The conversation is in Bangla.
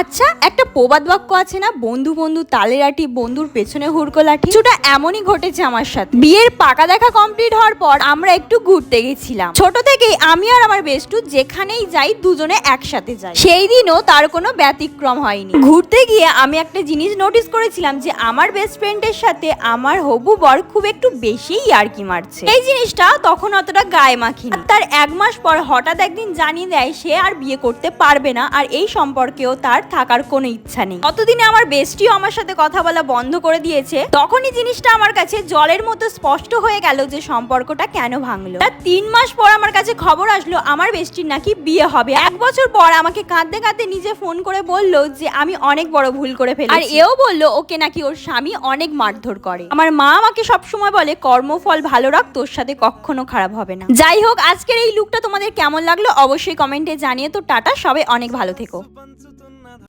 আচ্ছা একটা প্রবাদ বাক্য আছে না? বন্ধু বন্ধু তালে লাঠি বন্ধুর পেছনে হুড়কো লাঠি। কিছুটা এমনই ঘটেছে আমার সাথে। বিয়ের পাকা দেখা কমপ্লিট হওয়ার পর আমরা একটু ঘুরতে গেছিলাম। ছোট থেকেই আমি আর আমার বেস্টু যেখানেই যাই, দুজনে একসাথে যাই। সেই দিনও তার কোনো ব্যতিক্রম হয়নি। ঘুরতে গিয়ে আমি একটা জিনিস নোটিস করেছিলাম যে, আমার বেস্ট ফ্রেন্ডের সাথে আমার হবু বর খুব একটু বেশি ইয়ার্কি মারছে। এই জিনিসটা তখন অতটা গায়ে মাখিনি তার এক মাস পর হঠাৎ একদিন জানিয়ে দেয়, সে আর বিয়ে করতে পারবে না। আর এই সম্পর্কেও তার থাকার কোনো ইচ্ছা নেই। কতদিনে আমার বেস্টিও আমার সাথে কথা বলা বন্ধ করে দিয়েছে, তখনই জিনিসটা আমার কাছে জলের মতো স্পষ্ট হয়ে গেল যে সম্পর্কটা কেন ভাঙলো। তার তিন মাস পর আমার কাছে খবর আসলো, আমার বেস্টির নাকি বিয়ে হবে। এক বছর পর আমাকে কাঁদতে কাঁদতে নিজে ফোন করে বলল যে, আমি অনেক বড় ভুল করে ফেলি আর এও বলল, ওকে নাকি ওর স্বামী অনেক মারধর করে। আমার মা আমাকে সবসময় বলে, কর্মফল ভালো রাখ, তোর সাথে কখনো খারাপ হবে না। যাই হোক, আজকের এই লুকটা তোমাদের কেমন লাগল অবশ্যই কমেন্টে জানিয়ে তো টাটা, সবাই অনেক ভালো থেকো।